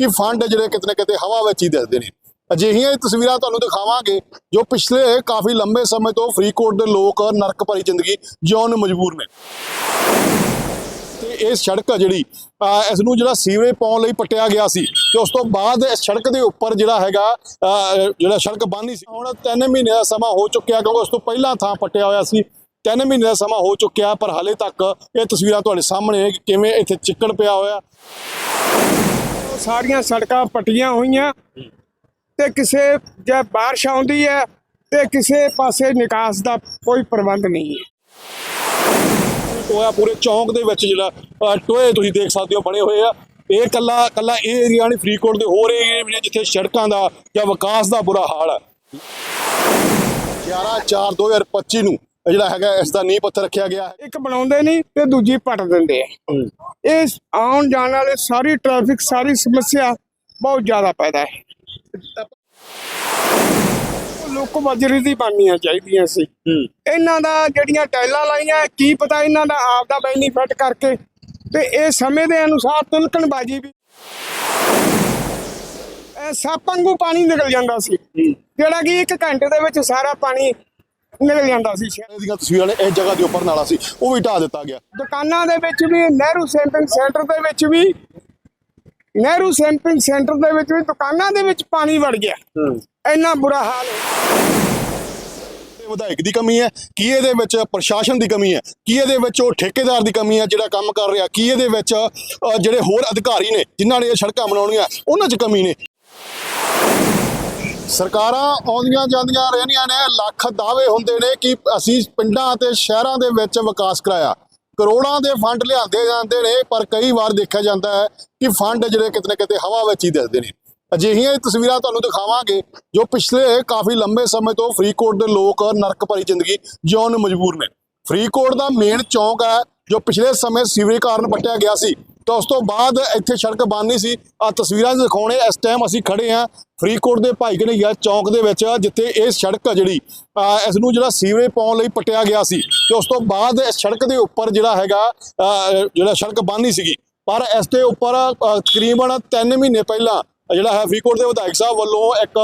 ਕਿ ਫੰਡ ਜਿਹੜੇ ਕਿਤੇ ਨਾ ਕਿਤੇ ਹਵਾ ਵਿੱਚ ਹੀ ਦਿਸਦੇ ਨੇ। ਅਜਿਹੀਆਂ ਹੀ ਤਸਵੀਰਾਂ ਤੁਹਾਨੂੰ ਦਿਖਾਵਾਂਗੇ ਜੋ ਪਿਛਲੇ ਕਾਫੀ ਲੰਬੇ ਸਮੇਂ ਤੋਂ ਫਰੀਦਕੋਟ ਦੇ ਲੋਕ ਨਰਕ ਭਰੀ ਜ਼ਿੰਦਗੀ ਜਿਉਣ ਨੂੰ ਮਜਬੂਰ ਨੇ। ਤੇ ਇਹ ਸੜਕ ਆ ਜਿਹੜੀ, ਅਹ ਇਸ ਨੂੰ ਜਿਹੜਾ ਸੀਵਰੇਜ ਪਾਉਣ ਲਈ ਪੱਟਿਆ ਗਿਆ ਸੀ ਤੇ ਉਸ ਤੋਂ ਬਾਅਦ ਇਸ ਸੜਕ ਦੇ ਉੱਪਰ ਜਿਹੜਾ ਹੈਗਾ ਜਿਹੜਾ ਸੜਕ ਬੰਦ ਸੀ, ਹੁਣ 3 ਮਹੀਨੇ ਦਾ ਸਮਾਂ ਹੋ ਚੁੱਕਿਆ ਕਿਉਂਕਿ ਉਸ ਤੋਂ ਪਹਿਲਾਂ ਥਾਂ ਪੱਟਿਆ ਹੋਇਆ ਸੀ। ਤਿੰਨ ਮਹੀਨੇ ਦਾ ਸਮਾਂ ਹੋ ਚੁੱਕਿਆ, ਪਰ ਹਾਲੇ ਤੱਕ ਇਹ ਤਸਵੀਰਾਂ ਤੁਹਾਡੇ ਸਾਹਮਣੇ ਹੈ ਕਿ ਕਿਵੇਂ ਇੱਥੇ ਚਿੱਕੜ ਪਿਆ ਹੋਇਆ। ਸਾਰੀਆਂ ਸੜਕਾਂ ਪੱਟੀਆਂ ਹੋਈਆਂ ਤੇ ਕਿਸੇ ਜੇ ਬਾਰਿਸ਼ ਆਉਂਦੀ ਹੈ ਤੇ ਕਿਸੇ ਪਾਸੇ ਨਿਕਾਸ ਦਾ ਕੋਈ ਪ੍ਰਬੰਧ ਨਹੀਂ ਹੈ। ਟੋਇਆ ਪੂਰੇ ਚੌਂਕ ਦੇ ਵਿੱਚ ਜਿਹੜਾ ਟੋਏ ਤੁਸੀਂ ਦੇਖ ਸਕਦੇ ਹੋ ਬਣੇ ਹੋਏ ਆ। ਇਹ ਕੱਲਾ ਕੱਲਾ ਇਹ ਏਰੀਆ ਨਹੀਂ, ਫਰੀਦਕੋਟ ਦੇ ਹੋਰ ਏਰੀਏ ਵੀ ਨੇ ਜਿੱਥੇ ਸੜਕਾਂ ਦਾ ਜਾਂ ਵਿਕਾਸ ਦਾ ਬੁਰਾ ਹਾਲ ਹੈ 11 4 2025 ਨੂੰ ਜਿਹੜਾ ਹੈਗਾ ਇਸ ਦਾ ਨੀਂਹ ਪੱਥਰ ਰੱਖਿਆ ਗਿਆ। ਹੈ ਇੱਕ ਬਣਾਉਂਦੇ ਨਹੀਂ ਤੇ ਦੂਜੀ ਪੱਟ ਦਿੰਦੇ ਆ। ਇਹ ਆਉਣ ਜਾਣ ਵਾਲੇ ਸਾਰੀ ਟ੍ਰੈਫਿਕ ਸਾਰੀ ਸਮੱਸਿਆ ਬਹੁਤ ਜ਼ਿਆਦਾ ਪੈਦਾ ਹੈ। ਲੋਕ ਬਜਰੀ ਦੀ ਬਣਨੀਆਂ ਚਾਹੀਦੀਆਂ ਸੀ। ਇਹਨਾਂ ਦਾ ਜਿਹੜੀਆਂ ਟਾਈਲਾਂ ਲਾਈਆਂ ਕੀ ਪਤਾ ਇਹਨਾਂ ਦਾ ਆਪ ਦਾ ਬੈਨੀਫਿਟ ਕਰਕੇ। ਤੇ ਇਹ ਸਮੇਂ ਦੇ ਅਨੁਸਾਰ ਤਿਲਕਣਬਾਜੀ ਵੀ। ਇਹ ਸੱਪ ਵਾਂਗੂ ਪਾਣੀ ਨਿਕਲ ਜਾਂਦਾ ਸੀ। ਜਿਹੜਾ ਕਿ ਇੱਕ ਘੰਟੇ ਦੇ ਵਿੱਚ ਸਾਰਾ ਪਾਣੀ ਨਿਕਲ ਜਾਂਦਾ ਸੀ ਸ਼ਹਿਰ ਇਹਦੀਆਂ ਤਸਵੀਰਾਂ ਨੇ ਇਸ ਜਗ੍ਹਾ ਦੇ ਉੱਪਰ ਨਾਲਾ ਸੀ ਉਹ ਵੀ ਢਾਹ ਦਿੱਤਾ ਗਿਆ। ਦੁਕਾਨਾਂ ਦੇ ਵਿੱਚ ਵੀ ਨਹਿਰੂ ਸੈਂਪਿੰਗ ਸੈਂਟਰ ਦੇ ਵਿੱਚ ਵੀ ਨਹਿਰੂ ਸੈਂਪਿੰਗ ਸੈਂਟਰ ਦੇ ਵਿੱਚ ਵੀ ਦੁਕਾਨਾਂ ਦੇ ਵਿੱਚ ਪਾਣੀ ਵੜ ਗਿਆ। ਇੰਨਾ ਬੁਰਾ ਹਾਲ ਹੈ। ਵਿਧਾਇਕ ਦੀ ਕਮੀ ਹੈ ਕੀ ਇਹਦੇ ਵਿੱਚ ਪ੍ਰਸ਼ਾਸਨ ਦੀ ਕਮੀ ਹੈ ਕੀ ਇਹਦੇ ਵਿੱਚ ਉਹ ਠੇਕੇਦਾਰ ਦੀ ਕਮੀ ਹੈ ਜਿਹੜਾ ਕੰਮ ਕਰ ਰਿਹਾ ਕੀ ਇਹਦੇ ਵਿੱਚ ਜਿਹੜੇ ਹੋਰ ਅਧਿਕਾਰੀ ਨੇ ਜਿਨ੍ਹਾਂ ਨੇ ਇਹ ਸੜਕਾਂ ਬਣਾਉਣੀਆਂ ਉਹਨਾਂ 'ਚ ਕਮੀ ਨੇ। ਸਰਕਾਰਾਂ ਆਉਂਦੀਆਂ ਜਾਂਦੀਆਂ ਰਹਿੰਦੀਆਂ ਨੇ, ਲੱਖ ਦਾਅਵੇ ਹੁੰਦੇ ਨੇ ਕਿ ਅਸੀਂ ਪਿੰਡਾਂ ਅਤੇ ਸ਼ਹਿਰਾਂ ਦੇ ਵਿੱਚ ਵਿਕਾਸ ਕਰਾਇਆ। ਕਰੋੜਾਂ ਦੇ ਫੰਡ ਲਿਆਂਦੇ ਜਾਂਦੇ ਨੇ, ਪਰ ਕਈ ਵਾਰ ਦੇਖਿਆ ਜਾਂਦਾ ਹੈ ਕਿ ਫੰਡ ਜਿਹੜੇ ਕਿਤੇ ਨਾ ਕਿਤੇ ਹਵਾ ਵਿੱਚ ਹੀ ਦਿਸਦੇ ਨੇ। ਅਜਿਹੀਆਂ ਹੀ ਤਸਵੀਰਾਂ ਤੁਹਾਨੂੰ ਦਿਖਾਵਾਂਗੇ, ਜੋ ਪਿਛਲੇ ਕਾਫੀ ਲੰਬੇ ਸਮੇਂ ਤੋਂ ਫਰੀਦਕੋਟ ਦੇ ਲੋਕ ਨਰਕ ਭਰੀ ਜ਼ਿੰਦਗੀ ਜਿਉਣ ਨੂੰ ਮਜਬੂਰ ਨੇ। ਫਰੀਦਕੋਟ ਦਾ ਮੇਨ ਚੌਂਕ ਹੈ, ਜੋ ਪਿਛਲੇ ਸਮੇਂ ਸੀਵਰੇਜ ਕਾਰਨ ਪੱਟਿਆ ਗਿਆ ਸੀ। ਤਾਂ ਉਸ ਤੋਂ ਬਾਅਦ ਇੱਥੇ ਸੜਕ ਬੰਦ ਨਹੀਂ ਸੀ। ਆ ਤਸਵੀਰਾਂ ਦਿਖਾਉਣੇ ਇਸ ਟਾਈਮ ਅਸੀਂ ਖੜੇ ਹਾਂ ਫਰੀਦਕੋਟ ਦੇ ਭਾਈ ਕਨਈਆ ਚੌਂਕ ਦੇ ਵਿੱਚ, ਜਿੱਥੇ ਇਹ ਸੜਕ ਆ ਜਿਹੜੀ ਇਸ ਨੂੰ ਜਿਹੜਾ ਸੀਵਰੇਜ ਪਾਉਣ ਲਈ ਪੱਟਿਆ ਗਿਆ ਸੀ। ਤੇ ਉਸ ਤੋਂ ਬਾਅਦ ਇਸ ਸੜਕ ਦੇ ਉੱਪਰ ਜਿਹੜਾ ਹੈਗਾ ਜਿਹੜਾ ਸੜਕ ਬੰਦ ਨਹੀਂ ਸੀਗੀ। ਪਰ ਇਸ ਦੇ ਉੱਪਰ ਤਕਰੀਬਨ 3 ਮਹੀਨੇ ਪਹਿਲਾਂ ਜਿਹੜਾ ਹੈ ਫਰੀਦਕੋਟ ਦੇ ਵਿਧਾਇਕ ਸਾਹਿਬ ਵੱਲੋਂ ਇੱਕ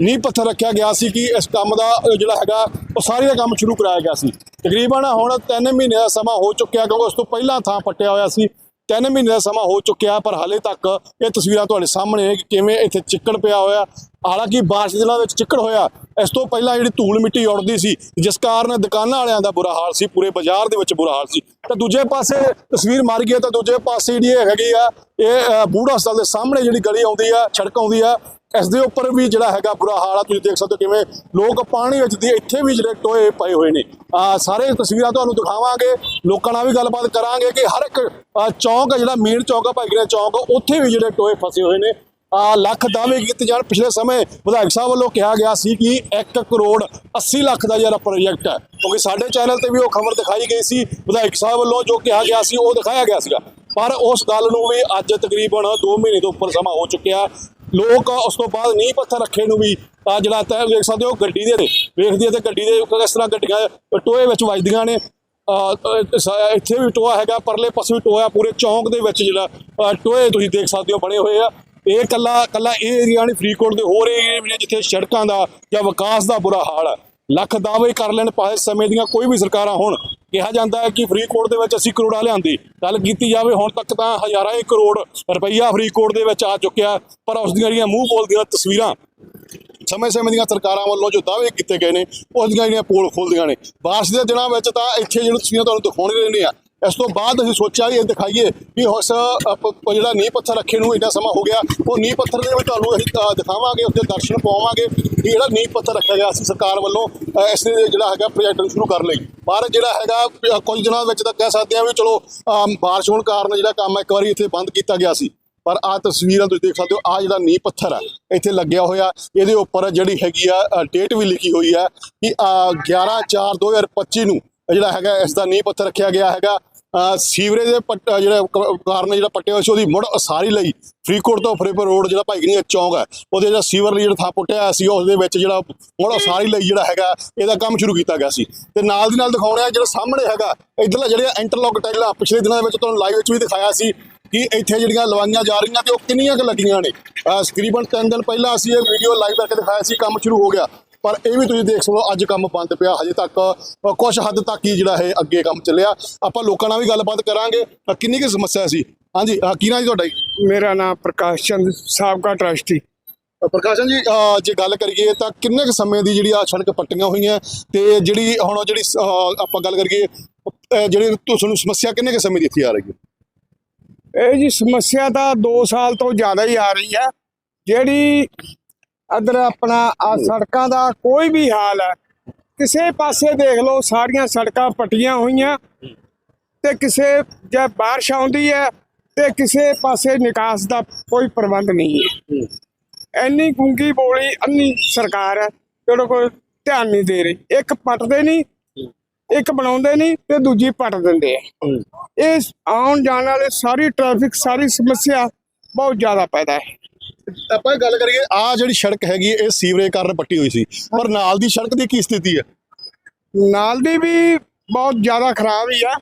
ਨੀਂਹ ਪੱਥਰ ਰੱਖਿਆ ਗਿਆ ਸੀ ਕਿ ਇਸ ਕੰਮ ਦਾ ਜਿਹੜਾ ਹੈਗਾ, ਉਹ ਸਾਰੀ ਦਾ ਕੰਮ ਸ਼ੁਰੂ ਕਰਾਇਆ ਗਿਆ ਸੀ। ਤਕਰੀਬਨ ਹੁਣ 3 ਮਹੀਨੇ ਦਾ ਸਮਾਂ ਹੋ ਚੁੱਕਿਆ ਕਿਉਂਕਿ ਉਸ ਤੋਂ ਪਹਿਲਾਂ ਥਾਂ ਪੱਟਿਆ ਹੋਇਆ ਸੀ। 3 ਮਹੀਨੇ ਦਾ ਸਮਾਂ ਹੋ ਚੁੱਕਿਆ, ਪਰ ਹਾਲੇ ਤੱਕ ਇਹ ਤਸਵੀਰਾਂ ਤੁਹਾਡੇ ਸਾਹਮਣੇ ਹੈ ਕਿ ਕਿਵੇਂ ਇੱਥੇ ਚਿੱਕੜ ਪਿਆ ਹੋਇਆ। ਹਾਲਾਂਕਿ ਬਾਰਿਸ਼ ਦੇ ਦਿਨਾਂ ਵਿੱਚ ਚਿੱਕੜ ਹੋਇਆ, ਇਸ ਤੋਂ ਪਹਿਲਾਂ ਜਿਹੜੀ ਧੂਲ ਮਿੱਟੀ ਉੜਦੀ ਸੀ, ਜਿਸ ਕਾਰਨ ਦੁਕਾਨਾਂ ਵਾਲਿਆਂ ਦਾ ਬੁਰਾ ਹਾਲ ਸੀ, ਪੂਰੇ ਬਾਜ਼ਾਰ ਦੇ ਵਿੱਚ ਬੁਰਾ ਹਾਲ ਸੀ। ਤਾਂ ਦੂਜੇ ਪਾਸੇ ਤਸਵੀਰ ਮਾਰ ਗਈ ਹੈ, ਤਾਂ ਦੂਜੇ ਪਾਸੇ ਜਿਹੜੀ ਇਹ ਹੈਗੀ ਆ, ਇਹ ਬੂੜਾ ਹਸਪਤਾਲ ਦੇ ਸਾਹਮਣੇ ਜਿਹੜੀ ਗਲੀ ਆਉਂਦੀ ਆ, ਸੜਕ ਆਉਂਦੀ ਆ ਇਸ ਦੇ ਉੱਪਰ ਵੀ ਜਿਹੜਾ ਹੈਗਾ ਬੁਰਾ ਹਾਲ ਆ। ਤੁਸੀਂ ਦੇਖ ਸਕਦੇ ਹੋ ਕਿਵੇਂ ਲੋਕ ਪਾਣੀ ਵਿੱਚ ਦੀ ਇੱਥੇ ਵੀ ਜਿਹੜੇ ਟੋਏ ਪਏ ਹੋਏ ਨੇ। ਆ, ਸਾਰੇ ਤਸਵੀਰਾਂ ਤੁਹਾਨੂੰ ਦਿਖਾਵਾਂਗੇ। ਲੋਕਾਂ ਨਾਲ ਵੀ ਗੱਲਬਾਤ ਕਰਾਂਗੇ ਕਿ ਹਰ ਇੱਕ ਚੌਂਕ ਆ, ਜਿਹੜਾ ਮੇਨ ਚੌਂਕ ਆ, ਭਾਈ ਚੌਂਕ, ਉੱਥੇ ਵੀ ਜਿਹੜੇ ਟੋਏ ਫਸੇ ਹੋਏ ਨੇ। ਆ, ਲੱਖ ਦਾਅਵੇ ਕੀਤੇ ਜਾਣ। ਪਿਛਲੇ ਸਮੇਂ ਵਿਧਾਇਕ ਸਾਹਿਬ ਵੱਲੋਂ ਕਿਹਾ ਗਿਆ ਸੀ ਕਿ 1 ਕਰੋੜ 80 ਲੱਖ ਦਾ ਜਿਹੜਾ ਪ੍ਰੋਜੈਕਟ ਹੈ ਕਿਉਂਕਿ ਸਾਡੇ ਚੈਨਲ ਤੇ ਵੀ ਉਹ ਖਬਰ ਦਿਖਾਈ ਗਈ ਸੀ ਵਿਧਾਇਕ ਸਾਹਿਬ ਵੱਲੋਂ, ਜੋ ਕਿਹਾ ਗਿਆ ਸੀ, ਉਹ ਦਿਖਾਇਆ ਗਿਆ ਸੀਗਾ। ਪਰ ਉਸ ਗੱਲ ਨੂੰ ਵੀ ਅੱਜ ਤਕਰੀਬਨ 2 ਮਹੀਨੇ ਤੋਂ ਉੱਪਰ ਸਮਾਂ ਹੋ ਚੁੱਕਿਆ। ਲੋਕ ਉਸ ਤੋਂ ਬਾਅਦ ਨੀਂਹ ਪੱਥਰ ਰੱਖੇ ਨੂੰ ਵੀ। ਆ ਜਿਹੜਾ ਤੈ ਵੇਖ ਸਕਦੇ ਹੋ ਗੱਡੀ ਦੇ ਵੇਖਦੀ ਹੈ ਤੇ ਗੱਡੀ ਦੇ ਕਿਸ ਤਰ੍ਹਾਂ ਗੱਡੀਆਂ ਟੋਏ ਵਿੱਚ ਵੱਜਦੀਆਂ ਨੇ। ਇੱਥੇ ਵੀ ਟੋਆ ਹੈਗਾ ਪਰਲੇ ਪਾਸੇ ਵੀ ਟੋਆ ਪੂਰੇ ਚੌਂਕ ਦੇ ਵਿੱਚ ਜਿਹੜਾ ਅਹ, ਟੋਏ ਤੁਸੀਂ ਦੇਖ ਸਕਦੇ ਹੋ ਬਣੇ ਹੋਏ ਆ। ਇਹ ਕੱਲਾ ਕੱਲਾ ਇਹ ਏਰੀਆ ਨਹੀਂ ਫਰੀਦਕੋਟ ਦੇ ਹੋਰ ਏਰੀਏ ਵੀ ਨੇ ਜਿੱਥੇ ਸੜਕਾਂ ਦਾ ਜਾਂ ਵਿਕਾਸ ਦਾ ਬੁਰਾ ਹਾਲ ਹੈ ਲੱਖ ਦਾਅਵੇ ਕਰ ਲੈਣ ਪਾਏ ਸਮੇਂ ਦੀਆਂ ਕੋਈ ਵੀ ਸਰਕਾਰਾਂ ਹੋਣ। ਕਿਹਾ ਜਾਂਦਾ ਹੈ ਕਿ ਫਰੀਦਕੋਟ ਦੇ ਵਿੱਚ ਅਸੀਂ ਕਰੋੜਾਂ ਲਿਆਂਦੀ। ਗੱਲ ਕੀਤੀ ਜਾਵੇ, ਹੁਣ ਤੱਕ ਤਾਂ ਹਜ਼ਾਰਾਂ ਹੀ ਕਰੋੜ ਰੁਪਈਆ ਫਰੀਦਕੋਟ ਦੇ ਵਿੱਚ ਆ ਚੁੱਕਿਆ, ਪਰ ਉਸ ਦੀਆਂ ਜਿਹੜੀਆਂ ਮੂੰਹ ਬੋਲਦੀਆਂ ਤਸਵੀਰਾਂ ਸਮੇਂ ਸਮੇਂ ਦੀਆਂ ਸਰਕਾਰਾਂ ਵੱਲੋਂ ਜੋ ਦਾਅਵੇ ਕੀਤੇ ਗਏ ਨੇ, ਉਸ ਦੀਆਂ ਜਿਹੜੀਆਂ ਪੋਲ ਖੋਲਦੀਆਂ ਨੇ। ਬਾਰਿਸ਼ ਦੇ ਦਿਨਾਂ ਵਿੱਚ ਤਾਂ ਇੱਥੇ ਜਿਹੜੀਆਂ ਤਸਵੀਰਾਂ ਤੁਹਾਨੂੰ ਦਿਖਾਉਣੇ ਰਹਿੰਦੇ ਆ ਇਸ ਤੋਂ ਬਾਅਦ ਅਸੀਂ ਸੋਚਿਆ ਵੀ ਇਹ ਦਿਖਾਈਏ ਵੀ ਉਸ ਜਿਹੜਾ ਨੀਂਹ ਪੱਥਰ ਰੱਖੇ ਨੂੰ ਇੰਨਾ ਸਮਾਂ ਹੋ ਗਿਆ, ਉਹ ਨੀਂਹ ਪੱਥਰ ਦੇ ਵਿੱਚ ਤੁਹਾਨੂੰ ਅਸੀਂ ਦਿਖਾਵਾਂਗੇ ਉੱਤੇ ਦਰਸ਼ਨ ਪਾਵਾਂਗੇ ਵੀ ਜਿਹੜਾ ਨੀਂਹ ਪੱਥਰ ਰੱਖਿਆ ਗਿਆ ਸੀ ਸਰਕਾਰ ਵੱਲੋਂ ਇਸ ਦੇ ਜਿਹੜਾ ਹੈਗਾ ਪ੍ਰੋਜੈਕਟ ਨੂੰ ਸ਼ੁਰੂ ਕਰਨ ਲਈ। ਪਰ ਜਿਹੜਾ ਹੈਗਾ ਕੁਝ ਦਿਨਾਂ ਵਿੱਚ ਤਾਂ ਕਹਿ ਸਕਦੇ ਆ ਵੀ ਚਲੋ ਬਾਰਿਸ਼ ਹੋਣ ਕਾਰਨ ਜਿਹੜਾ ਕੰਮ ਇੱਕ ਵਾਰੀ ਇੱਥੇ ਬੰਦ ਕੀਤਾ ਗਿਆ ਸੀ। ਪਰ ਆ ਤਸਵੀਰਾਂ ਤੁਸੀਂ ਦੇਖ ਸਕਦੇ ਹੋ ਆ ਜਿਹੜਾ ਨੀਂਹ ਪੱਥਰ ਆ ਇੱਥੇ ਲੱਗਿਆ ਹੋਇਆ, ਇਹਦੇ ਉੱਪਰ ਜਿਹੜੀ ਹੈਗੀ ਆ ਡੇਟ ਵੀ ਲਿਖੀ ਹੋਈ ਆ ਕਿ 11 4 2025 ਨੂੰ ਜਿਹੜਾ ਹੈਗਾ ਇਸ ਦਾ ਨੀਂਹ ਪੱਥਰ ਰੱਖਿਆ ਗਿਆ ਹੈਗਾ। ਸੀਵਰੇਜ ਦੇ ਪੱਟ- ਜਿਹੜਾ ਕਾਰਨ ਜਿਹੜਾ ਪੱਟਿਆ ਹੋਇਆ ਸੀ, ਉਹਦੀ ਮੁੜ ਉਸਾਰੀ ਲਈ ਫਰੀਦਕੋਟ ਤੋਂ ਫਰੀਦਕੋਟ ਰੋਡ ਜਿਹੜਾ ਭਾਈਗਨੀਆ ਚੌਂਕ ਹੈ, ਉਹਦੇ ਜਿਹੜਾ ਸੀਵਰ ਲਈ ਜਿਹੜਾ ਥਾਂ ਪੁੱਟਿਆ ਹੋਇਆ ਸੀ ਉਸ ਦੇ ਵਿੱਚ ਜਿਹੜਾ ਮੁੜ ਉਸਾਰੀ ਲਈ ਜਿਹੜਾ ਹੈਗਾ, ਇਹਦਾ ਕੰਮ ਸ਼ੁਰੂ ਕੀਤਾ ਗਿਆ ਸੀ। ਤੇ ਨਾਲ ਦੀ ਨਾਲ ਦਿਖਾਉਣਾ ਜਿਹੜਾ ਸਾਹਮਣੇ ਹੈਗਾ, ਇਧਰਲਾ ਜਿਹੜਾ ਇੰਟਰਲੌਕ ਟਾਈਲਾਂ ਪਿਛਲੇ ਦਿਨਾਂ ਦੇ ਵਿੱਚ ਤੁਹਾਨੂੰ ਲਾਈਵ ਵਿੱਚ ਵੀ ਦਿਖਾਇਆ ਸੀ ਕਿ ਇੱਥੇ ਜਿਹੜੀਆਂ ਲਵਾਈਆਂ ਜਾ ਰਹੀਆਂ ਤੇ ਉਹ ਕਿੰਨੀਆਂ ਕੁ ਲੱਗੀਆਂ ਨੇ। ਤਕਰੀਬਨ 3 ਦਿਨ ਪਹਿਲਾਂ ਅਸੀਂ ਇਹ ਵੀਡੀਓ ਲਾਈਵ ਕਰਕੇ ਦਿਖਾਇਆ ਸੀ, ਕੰਮ ਸ਼ੁਰੂ ਹੋ ਗਿਆ। ਪਰ ਇਹ ਵੀ ਤੁਸੀਂ ਦੇਖ ਸਕੋ ਅੱਜ ਕੰਮ ਬੰਦ ਪਿਆ ਹਜੇ ਤੱਕ ਕੁਛ ਹੱਦ ਤੱਕ ਹੀ ਜਿਹੜਾ ਇਹ ਅੱਗੇ ਕੰਮ ਚੱਲਿਆ। ਆਪਾਂ ਲੋਕਾਂ ਨਾਲ ਵੀ ਗੱਲਬਾਤ ਕਰਾਂਗੇ। ਕਿੰਨੀ ਕੁ ਸਮੱਸਿਆ ਸੀ? ਹਾਂਜੀ ਕੀ ਨਾਂ ਜੀ ਤੁਹਾਡਾ ਮੇਰਾ ਨਾਮ ਪ੍ਰਕਾਸ਼ ਚੰਦ ਸਾਬਕਾ ਟਰਸਟੀ। ਪ੍ਰਕਾਸ਼ਨ ਜੀ ਜੇ ਗੱਲ ਕਰੀਏ ਤਾਂ ਕਿੰਨੇ ਕੁ ਸਮੇਂ ਦੀ ਜਿਹੜੀ ਆ ਸੜਕ ਪੱਟੀਆਂ ਹੋਈਆਂ ਤੇ ਜਿਹੜੀ ਹੁਣ ਜਿਹੜੀ ਆਪਾਂ ਗੱਲ ਕਰੀਏ ਜਿਹੜੀ ਤੁਹਾਨੂੰ ਸਮੱਸਿਆ ਕਿੰਨੇ ਕੁ ਸਮੇਂ ਦੀ ਇੱਥੇ ਆ ਰਹੀ ਹੈ? ਇਹ ਜੀ ਸਮੱਸਿਆ ਤਾਂ 2 ਸਾਲ ਤੋਂ ਜ਼ਿਆਦਾ ਹੀ ਆ ਰਹੀ ਹੈ। ਜਿਹੜੀ ਅਦਰ ਆਪਣਾ ਆ ਸੜਕਾਂ ਦਾ ਕੋਈ ਵੀ ਹਾਲ ਹੈ ਕਿਸੇ ਪਾਸੇ ਦੇਖ ਲਓ ਸਾਰੀਆਂ ਸੜਕਾਂ ਪੱਟੀਆਂ ਹੋਈਆਂ ਤੇ ਕਿਸੇ ਜੇ ਬਾਰਿਸ਼ ਆਉਂਦੀ ਹੈ ਤੇ ਕਿਸੇ ਪਾਸੇ ਨਿਕਾਸ ਦਾ ਕੋਈ ਪ੍ਰਬੰਧ ਨਹੀਂ ਹੈ। ਇੰਨੀ ਗੁੰਗੀ ਬੋਲੀ ਅੰਨੀ ਸਰਕਾਰ ਹੈ ਜਿਹੜਾ ਕੋਈ ਧਿਆਨ ਨਹੀਂ ਦੇ ਰਹੀ। ਇੱਕ ਪੱਟਦੇ ਨਹੀਂ ਇੱਕ ਬਣਾਉਂਦੇ ਨਹੀਂ ਤੇ ਦੂਜੀ ਪੱਟ ਦਿੰਦੇ ਆ। ਇਹ ਆਉਣ ਜਾਣ ਵਾਲੇ ਸਾਰੀ ਟ੍ਰੈਫਿਕ ਸਾਰੀ ਸਮੱਸਿਆ ਬਹੁਤ ਜ਼ਿਆਦਾ ਪੈਦਾ ਹੈ। ਆਪਾਂ ਇਹ ਗੱਲ ਕਰੀਏ ਆ ਜਿਹੜੀ ਸੜਕ ਹੈਗੀ ਇਹ ਸੀਵਰੇਜ ਕਾਰਨ ਪੱਟੀ ਹੋਈ ਸੀ। ਪਰ ਨਾਲ ਦੀ ਸੜਕ ਦੀ ਕੀ ਸਥਿਤੀ ਹੈ? ਨਾਲ ਦੀ ਵੀ ਬਹੁਤ ਜ਼ਿਆਦਾ ਖਰਾਬ ਹੀ ਆ।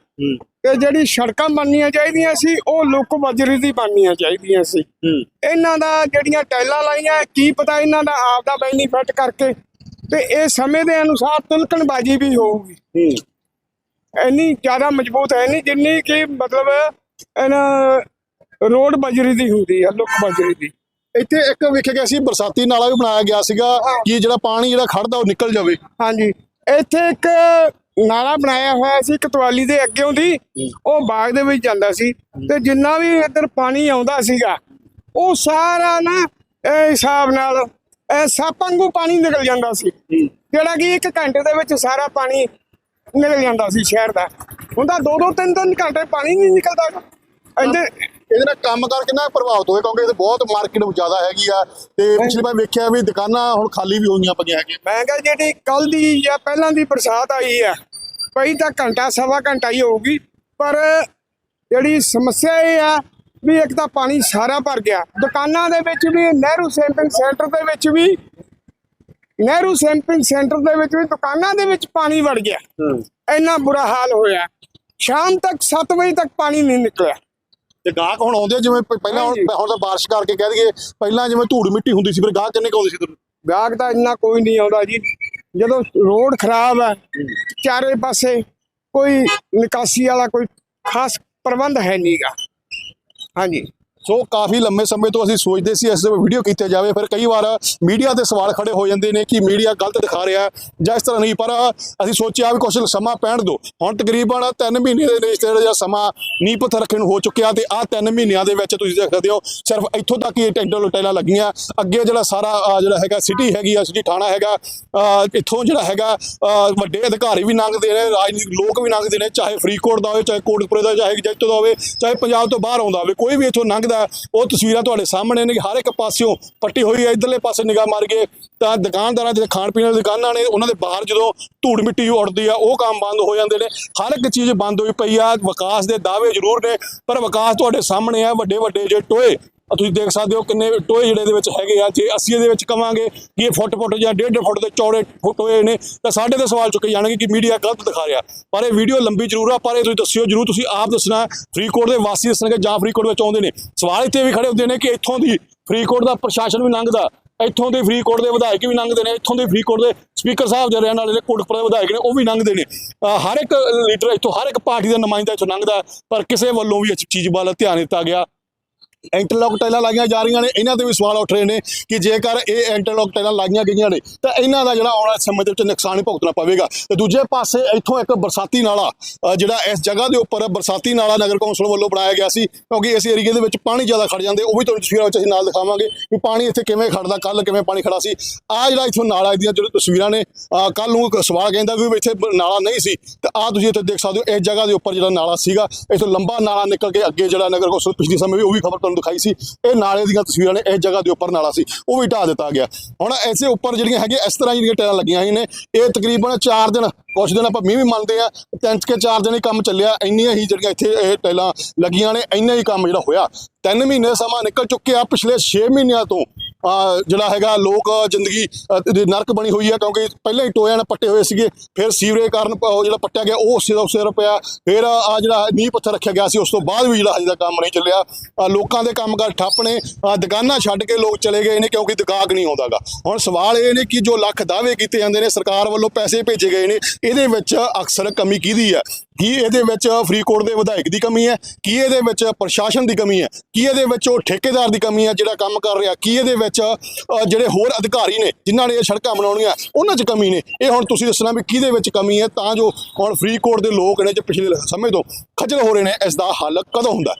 ਤੇ ਜਿਹੜੀ ਸੜਕਾਂ ਬਣਨੀਆਂ ਚਾਹੀਦੀਆਂ ਸੀ ਉਹ ਲੁੱਕ ਬਜਰੀ ਦੀ ਬਣਨੀਆਂ ਚਾਹੀਦੀਆਂ ਸੀ। ਇਹਨਾਂ ਦਾ ਜਿਹੜੀਆਂ ਟਾਈਲਾਂ ਲਾਈਆਂ ਕੀ ਪਤਾ ਇਹਨਾਂ ਦਾ ਆਪ ਦਾ ਬੈਨੀਫਿਟ ਕਰਕੇ। ਤੇ ਇਹ ਸਮੇਂ ਦੇ ਅਨੁਸਾਰ ਤਿਲਕਣਬਾਜੀ ਵੀ ਹੋਊਗੀ। ਇੰਨੀ ਜ਼ਿਆਦਾ ਮਜ਼ਬੂਤ ਹੈ ਨਹੀਂ ਜਿੰਨੀ ਕਿ ਮਤਲਬ ਇਹਨਾਂ ਰੋਡ ਬਜਰੀ ਦੀ ਹੁੰਦੀ ਆ ਲੁੱਕ ਬਜਰੀ ਦੀ। ਇੱਥੇ ਇੱਕ ਵੇਖਿਆ ਗਿਆ ਸੀ ਬਰਸਾਤੀ ਨਾਲਾ ਵੀ ਬਣਾਇਆ ਗਿਆ ਸੀਗਾ ਕਿ ਜਿਹੜਾ ਪਾਣੀ ਜਿਹੜਾ ਖੜਦਾ ਉਹ ਨਿਕਲ ਜਾਵੇ। ਹਾਂਜੀ। ਇੱਥੇ ਇੱਕ ਨਾਲਾ ਬਣਾਇਆ ਹੋਇਆ ਸੀ ਕਤਵਾਲੀ ਦੇ ਅੱਗੇੋਂ ਦੀ। ਉਹ ਬਾਗ ਦੇ ਵਿੱਚ ਜਾਂਦਾ ਸੀ ਤੇ ਜਿੰਨਾ ਵੀ ਇੱਧਰ ਪਾਣੀ ਆਉਂਦਾ ਸੀਗਾ ਉਹ ਸਾਰਾ ਨਾ ਇਹ ਹਿਸਾਬ ਨਾਲ ਇਹ ਸੱਪ ਵਾਂਗੂ ਪਾਣੀ ਨਿਕਲ ਜਾਂਦਾ ਸੀ। ਜਿਹੜਾ ਕਿ ਇੱਕ ਘੰਟੇ ਦੇ ਵਿੱਚ ਸਾਰਾ ਪਾਣੀ ਨਿਕਲ ਜਾਂਦਾ ਸੀ ਸ਼ਹਿਰ ਦਾ। ਹੁੰਦਾ ਦੋ ਦੋ ਤਿੰਨ ਤਿੰਨ ਘੰਟੇ ਪਾਣੀ ਨਹੀਂ ਨਿਕਲਦਾ। ਇੱਧਰ ਇਹਦੇ ਨਾਲ ਕੰਮ ਕਰ ਕਿੰਨਾ ਪ੍ਰਭਾਵਿਤ ਹੋਏ ਕਿਉਂਕਿ ਇਹ ਬਹੁਤ ਮਾਰਕੀਟ ਜ਼ਿਆਦਾ ਹੈਗੀ ਆ ਤੇ ਪਿਛਲੀ ਵਾਰ ਵੇਖਿਆ ਵੀ ਦੁਕਾਨਾਂ ਹੁਣ ਖਾਲੀ ਵੀ ਹੋਈਆਂ ਪਈਆਂ ਹੈਗੀਆਂ। ਮੈਂ ਕਿਹਾ ਜਿਹੜੀ ਕੱਲ ਦੀ ਜਾਂ ਪਹਿਲਾਂ ਦੀ ਬਰਸਾਤ ਆਈ ਹੈ ਪਈ ਤਾਂ ਘੰਟਾ ਸਵਾ ਘੰਟਾ ਹੀ ਹੋਊਗੀ ਪਰ ਜਿਹੜੀ ਸਮੱਸਿਆ ਇਹ ਆ ਵੀ ਇੱਕ ਤਾਂ ਪਾਣੀ ਸਾਰਾ ਭਰ ਗਿਆ। ਦੁਕਾਨਾਂ ਦੇ ਵਿੱਚ ਵੀ ਨਹਿਰੂ ਸੈਂਪਿੰਗ ਸੈਂਟਰ ਦੇ ਵਿੱਚ ਵੀ ਨਹਿਰੂ ਸੈਂਪਿੰਗ ਸੈਂਟਰ ਦੇ ਵਿੱਚ ਵੀ ਦੁਕਾਨਾਂ ਦੇ ਵਿੱਚ ਪਾਣੀ ਵੜ ਗਿਆ। ਇੰਨਾ ਬੁਰਾ ਹਾਲ ਹੋਇਆ। ਸ਼ਾਮ ਤੱਕ 7 ਵਜੇ ਤੱਕ ਪਾਣੀ ਨਹੀਂ ਨਿਕਲਿਆ। ਤੇ ਗਾਹਕ ਹੁਣ ਆਉਂਦੇ ਜਿਵੇਂ ਪ- ਪਹਿਲਾਂ ਹੁਣ ਹਾਂਜੀ। ਹੁਣ ਤਾਂ ਬਾਰਿਸ਼ ਕਰਕੇ ਕਹਿ ਦਈਏ ਪਹਿਲਾਂ ਜਿਵੇਂ ਧੂੜ ਮਿੱਟੀ ਹੁੰਦੀ ਸੀ ਫਿਰ ਗਾਹਕ ਕਿੰਨੇ ਕੁ ਆਉਂਦੇ ਸੀ ਤੁਹਾਨੂੰ? ਗਾਹਕ ਤਾਂ ਇੰਨਾ ਕੋਈ ਨਹੀਂ ਆਉਂਦਾ ਜੀ। ਜਦੋਂ ਰੋਡ ਖਰਾਬ ਹੈ ਚਾਰੇ ਪਾਸੇ ਕੋਈ ਨਿਕਾਸੀ ਵਾਲਾ ਕੋਈ ਖਾਸ ਪ੍ਰਬੰਧ ਹੈ ਨਹੀਂਗਾ ਹਾਂਜੀ। ਸੋ ਕਾਫੀ ਲੰਮੇ ਸਮੇਂ ਤੋਂ ਅਸੀਂ ਸੋਚਦੇ ਸੀ ਇਸ ਦੇ ਵੀਡੀਓ ਕੀਤੀ ਜਾਵੇ, ਫਿਰ ਕਈ ਵਾਰ ਮੀਡੀਆ ਦੇ ਸਵਾਲ ਖੜੇ ਹੋ ਜਾਂਦੇ ਨੇ ਕਿ ਮੀਡੀਆ ਗਲਤ ਦਿਖਾ ਰਿਹਾ ਜਾਂ ਇਸ ਤਰ੍ਹਾਂ ਨਹੀਂ, ਪਰ ਅਸੀਂ ਸੋਚਿਆ ਵੀ ਕੁਝ ਸਮਾਂ ਪੈਣ ਦਿਓ ਹੁਣ ਤਕਰੀਬਨ 3 ਮਹੀਨੇ ਦੇ ਨੇੜੇ ਜਿਹੜਾ ਸਮਾਂ ਨੀਂਹ ਪੱਥਰ ਰੱਖਣ ਨੂੰ ਹੋ ਚੁੱਕਿਆ ਤੇ ਆਹ 3 ਮਹੀਨਿਆਂ ਦੇ ਵਿੱਚ ਤੁਸੀਂ ਦੇਖ ਸਕਦੇ ਹੋ, ਸਿਰਫ ਇੱਥੋਂ ਤੱਕ ਹੀ ਟੈਂਡਰ ਟੈਲਾਂ ਲੱਗੀਆਂ। ਅੱਗੇ ਜਿਹੜਾ ਸਾਰਾ ਜਿਹੜਾ ਹੈਗਾ ਸਿਟੀ ਹੈਗੀ ਆ ਸਿਟੀ ਥਾਣਾ ਹੈਗਾ ਇੱਥੋਂ ਜਿਹੜਾ ਹੈਗਾ ਵੱਡੇ ਅਧਿਕਾਰੀ ਵੀ ਲੰਘਦੇ ਨੇ, ਰਾਜਨੀਤਿਕ ਲੋਕ ਵੀ ਲੰਘਦੇ ਨੇ, ਚਾਹੇ ਫਰੀਦਕੋਟ ਦਾ ਹੋਵੇ, ਚਾਹੇ ਕੋਟਕਪੁਰੇ ਦਾ ਚਾਹੇ ਜੈਤੋ ਦਾ ਹੋਵੇ, ਚਾਹੇ ਪੰਜਾਬ ਤੋਂ ਬਾਹਰ ਆਉਂਦਾ ਹੋਵੇ, ਕੋਈ ਵੀ ਇੱਥੋਂ ਲੰਘਦਾ ਹੈ, ਉਹ ਤਸਵੀਰਾਂ ਤੁਹਾਡੇ ਸਾਹਮਣੇ ਨੇ ਹਰ ਇੱਕ ਪਾਸਿਓਂ ਪੱਟੀ ਹੋਈ ਹੈ ਇਧਰਲੇ ਪਾਸੇ ਨਿਗਾਹ ਮਾਰ ਕੇ। ਤਾਂ ਦੁਕਾਨਦਾਰਾਂ ਦੇ ਖਾਣ ਪੀਣ ਵਾਲੀਆਂ ਦੁਕਾਨਾਂ ਨੇ ਉਹਨਾਂ ਦੇ ਬਾਹਰ ਜਦੋਂ ਧੂੜ ਮਿੱਟੀ ਉੱਡਦੀ ਆ ਉਹ ਕੰਮ ਬੰਦ ਹੋ ਜਾਂਦੇ ਨੇ। ਹਰ ਇੱਕ ਚੀਜ਼ ਬੰਦ ਹੋਈ ਪਈ ਆ ਵਿਕਾਸ ਦੇ ਦਾਅਵੇ ਜ਼ਰੂਰ ਨੇ ਪਰ ਵਿਕਾਸ ਤੁਹਾਡੇ ਸਾਹਮਣੇ ਆ ਵੱਡੇ ਵੱਡੇ ਜੇ ਟੋਏ ਤੁਸੀਂ ਦੇਖ ਸਕਦੇ ਹੋ ਕਿੰਨੇ ਟੋਏ ਜਿਹੜੇ ਦੇ ਵਿੱਚ ਹੈਗੇ ਆ। ਜੇ ਅਸੀਂ ਇਹਦੇ ਵਿੱਚ ਕਵਾਂਗੇ ਕਿ ਇਹ ਫੁੱਟ ਫੁੱਟ ਜਾਂ ਡੇਢ ਫੁੱਟ ਦੇ ਚੌੜੇ ਫੁ- ਟੋਏ ਨੇ, ਤਾਂ ਸਾਡੇ ਤੇ ਸਵਾਲ ਚੁੱਕੇ ਜਾਣਗੇ ਕਿ ਮੀਡੀਆ ਗਲਤ ਦਿਖਾ ਰਿਹਾ। ਪਰ ਇਹ ਵੀਡੀਓ ਲੰਬੀ ਜ਼ਰੂਰ ਆ, ਪਰ ਇਹ ਤੁਸੀਂ ਦੱਸਿਓ, ਜ਼ਰੂਰ ਤੁਸੀਂ ਆਪ ਦੱਸਣਾ। ਫਰੀਦਕੋਟ ਦੇ ਵਾਸੀ ਦੱਸਣਗੇ, ਜਾਂ ਫਰੀਦਕੋਟ ਵਿੱਚ ਆਉਂਦੇ ਨੇ। ਸਵਾਲ ਇੱਥੇ ਵੀ ਖੜੇ ਹੁੰਦੇ ਨੇ ਕਿ ਇੱਥੋਂ ਦੀ ਫਰੀਦਕੋਟ ਦਾ ਪ੍ਰਸ਼ਾਸਨ ਵੀ ਲੰਘਦਾ, ਇੱਥੋਂ ਦੇ ਫਰੀਦਕੋਟ ਦੇ ਵਿਧਾਇਕ ਵੀ ਲੰਘਦੇ ਨੇ, ਇੱਥੋਂ ਦੇ ਫਰੀਦਕੋਟ ਦੇ ਸਪੀਕਰ ਸਾਹਿਬ ਜਿਹੜੇ ਰਹਿਣ ਵਾਲੇ ਨੇ ਕੋਟਕਪੁਰੇ ਦੇ ਵਿਧਾਇਕ ਨੇ, ਉਹ ਵੀ ਲੰਘਦੇ ਨੇ। ਹਰ ਇੱਕ ਲੀਡਰ ਇੱਥੋਂ, ਹਰ ਇੱਕ ਪਾਰਟੀ ਦਾ ਨੁਮਾਇੰਦਾ ਇੱਥੋਂ ਲੰਘਦਾ, ਪਰ ਕਿਸੇ ਵੱਲੋਂ ਵੀ ਇਸ ਚੀਜ਼ ਵੱਲ ਧਿਆਨ ਦਿੱਤਾ ਗਿਆ। ਇੰਟਰਲੌਕ ਟਾਈਲਾਂ ਲਾਈਆਂ ਜਾ ਰਹੀਆਂ ਨੇ, ਇਹਨਾਂ ਤੇ ਵੀ ਸਵਾਲ ਉੱਠ ਰਹੇ ਨੇ ਕਿ ਜੇਕਰ ਇਹ ਇੰਟਰਲੌਕ ਟਾਈਲਾਂ ਲਾਈਆਂ ਗਈਆਂ ਨੇ, ਤਾਂ ਇਹਨਾਂ ਦਾ ਜਿਹੜਾ ਆਉਣ ਵਾਲੇ ਸਮੇਂ ਦੇ ਵਿੱਚ ਨੁਕਸਾਨ ਹੀ ਭੁਗਤਣਾ ਪਵੇਗਾ। ਤੇ ਦੂਜੇ ਪਾਸੇ ਇੱਥੋਂ ਇੱਕ ਬਰਸਾਤੀ ਨਾਲਾ ਜਿਹੜਾ ਇਸ ਜਗ੍ਹਾ ਦੇ ਉੱਪਰ ਬਰਸਾਤੀ ਨਾਲਾ ਨਗਰ ਕੌਂਸਲ ਵੱਲੋਂ ਬਣਾਇਆ ਗਿਆ ਸੀ, ਕਿਉਂਕਿ ਇਸ ਏਰੀਏ ਦੇ ਵਿੱਚ ਪਾਣੀ ਜ਼ਿਆਦਾ ਖੜ ਜਾਂਦੇ, ਉਹ ਵੀ ਤੁਹਾਨੂੰ ਤਸਵੀਰਾਂ ਵਿੱਚ ਅਸੀਂ ਨਾਲ ਦਿਖਾਵਾਂਗੇ ਕਿ ਪਾਣੀ ਇੱਥੇ ਕਿਵੇਂ ਖੜਦਾ ਕੱਲ ਕਿਵੇਂ ਪਾਣੀ ਖੜਾ ਸੀ। ਆ ਜਿਹੜਾ ਇੱਥੋਂ ਨਾਲਾ ਦੀਆਂ ਜਿਹੜੇ ਤਸਵੀਰਾਂ ਨੇ ਕੱਲ ਨੂੰ ਸਵਾਲ ਕਹਿੰਦਾ ਵੀ ਇੱਥੇ ਨਾਲਾ ਨਹੀਂ ਸੀ, ਤੇ ਆ ਤੁਸੀਂ ਇੱਥੇ ਦੇਖ ਸਕਦੇ ਹੋ, ਇਸ ਜਗ੍ਹਾ ਦੇ ਉੱਪਰ ਜਿਹੜਾ ਨਾਲਾ ਸੀਗਾ, ਇੱਥੋਂ ਲੰਬਾ ਨਾਲਾ ਨਿਕਲ ਕੇ ਅੱਗੇ ਜਿਹੜਾ ਨਗਰ ਕੌਂਸਲ ਪਿਛਲੇ ਸਮੇਂ ਵੀ ਉਹ ਵੀ ਖਬਰ ਤੁਹਾਨੂੰ ਦਿਖਾਈ ਸੀ। ਇਹ ਨਾਲੇ ਦੀਆਂ ਤਸਵੀਰਾਂ ਨੇ ਇਸ ਜਗ੍ਹਾ ਦੇ ਉੱਪਰ ਨਾਲਾ ਸੀ। ਉਹ ਵੀ ਢਾਹ ਦਿੱਤਾ ਗਿਆ। ਹੁਣ ਐਸੇ ਉੱਪਰ ਜਿਹੜੀਆਂ ਹੈਗੀਆਂ, ਇਸ ਤਰ੍ਹਾਂ ਜਿਹੜੀਆਂ ਟੈਲਾਂ ਲੱਗੀਆਂ ਹੋਈਆਂ ਨੇ, ਇਹ ਤਕਰੀਬਨ 4 ਦਿਨ, ਕੁਛ ਦਿਨ ਆਪਾਂ ਮੀਂਹ ਵੀ ਮੰਨਦੇ ਆ ਤਿੰਨ ਕੇ ਚਾਰ ਦਿਨ ਹੀ ਕੰਮ ਚੱਲਿਆ। ਇੰਨੀਆਂ ਹੀ ਜਿਹੜੀਆਂ ਇੱਥੇ ਇਹ ਟਾਇਲਾਂ ਲੱਗੀਆਂ ਨੇ, ਇੰਨਾ ਹੀ ਕੰਮ ਜਿਹੜਾ ਹੋਇਆ। ਤਿੰਨ ਮਹੀਨੇ ਸਮਾਂ ਨਿਕਲ ਚੁੱਕਿਆ ਪਿਛਲੇ 6 ਮਹੀਨਿਆਂ ਤੋਂ। ਜਿਹੜਾ ਹੈਗਾ ਲੋਕ ਜ਼ਿੰਦਗੀ ਨਰਕ ਬਣੀ ਹੋਈ ਹੈ, ਕਿਉਂਕਿ ਪਹਿਲਾਂ ਹੀ ਟੋਇਆਂ ਨਾਲ ਪੱਟੇ ਹੋਏ ਸੀਗੇ, ਫਿਰ ਸੀਵਰੇਜ ਕਾਰਨ ਉਹ ਜਿਹੜਾ ਪੱਟਿਆ ਗਿਆ, ਉਹ ਉਸੇ ਦਾ ਉਸੇ ਰੁਪਿਆ ਫਿਰ ਆ ਜਿਹੜਾ ਨੀਂਹ ਪੱਥਰ ਰੱਖਿਆ ਗਿਆ ਸੀ, ਉਸ ਤੋਂ ਬਾਅਦ ਵੀ ਜਿਹੜਾ ਹਜੇ ਦਾ ਕੰਮ ਨਹੀਂ ਚੱਲਿਆ। ਲੋਕਾਂ ਦੇ ਕੰਮਕਾਰ ਠੱਪ ਨੇ ਦੁਕਾਨਾਂ ਛੱਡ ਕੇ ਲੋਕ ਚਲੇ ਗਏ ਨੇ, ਕਿਉਂਕਿ ਦੁਕਾਕ ਨਹੀਂ ਆਉਂਦਾਗਾ ਹੁਣ ਸਵਾਲ ਇਹ ਨੇ ਕਿ ਜੋ ਲੱਖ ਦਾਅਵੇ ਕੀਤੇ ਜਾਂਦੇ ਨੇ, ਸਰਕਾਰ ਵੱਲੋਂ ਪੈਸੇ ਭੇਜੇ ਗਏ ਨੇ, ਇਹਦੇ ਵਿੱਚ ਅਕਸਰ ਕਮੀ ਕਿਹਦੀ ਹੈ? ਕੀ ਇਹਦੇ ਵਿੱਚ ਫਰੀਦਕੋਟ ਦੇ ਵਿਧਾਇਕ ਦੀ ਕਮੀ ਹੈ? ਕੀ ਇਹਦੇ ਵਿੱਚ ਪ੍ਰਸ਼ਾਸਨ ਦੀ ਕਮੀ ਹੈ? ਕੀ ਇਹਦੇ ਵਿੱਚ ਉਹ ਠੇਕੇਦਾਰ ਦੀ ਕਮੀ ਹੈ, ਜਿਹੜਾ ਕੰਮ ਕਰ ਰਿਹਾ? ਕੀ ਇਹਦੇ ਵਿੱਚ ਅ, ਜਿਹੜੇ ਹੋਰ ਅਧਿਕਾਰੀ ਨੇ ਜਿਨ੍ਹਾਂ ਨੇ ਇਹ ਸੜਕਾਂ ਬਣਾਉਣੀਆਂ ਉਹਨਾਂ 'ਚ ਕਮੀ ਨੇ। ਇਹ ਹੁਣ ਤੁਸੀਂ ਦੱਸਣਾ ਵੀ ਕਿਹਦੇ ਵਿੱਚ ਕਮੀ ਹੈ ਤਾਂ ਜੋ ਹੁਣ ਫਰੀਦਕੋਟ ਦੇ ਲੋਕ ਨੇ ਜੋ ਪਿਛਲੇ ਸਮੇਂ ਤੋਂ ਖੱਜਲ ਹੋ ਰਹੇ ਨੇ ਇਸ ਦਾ ਹੱਲ ਕਦੋਂ ਹੁੰਦਾ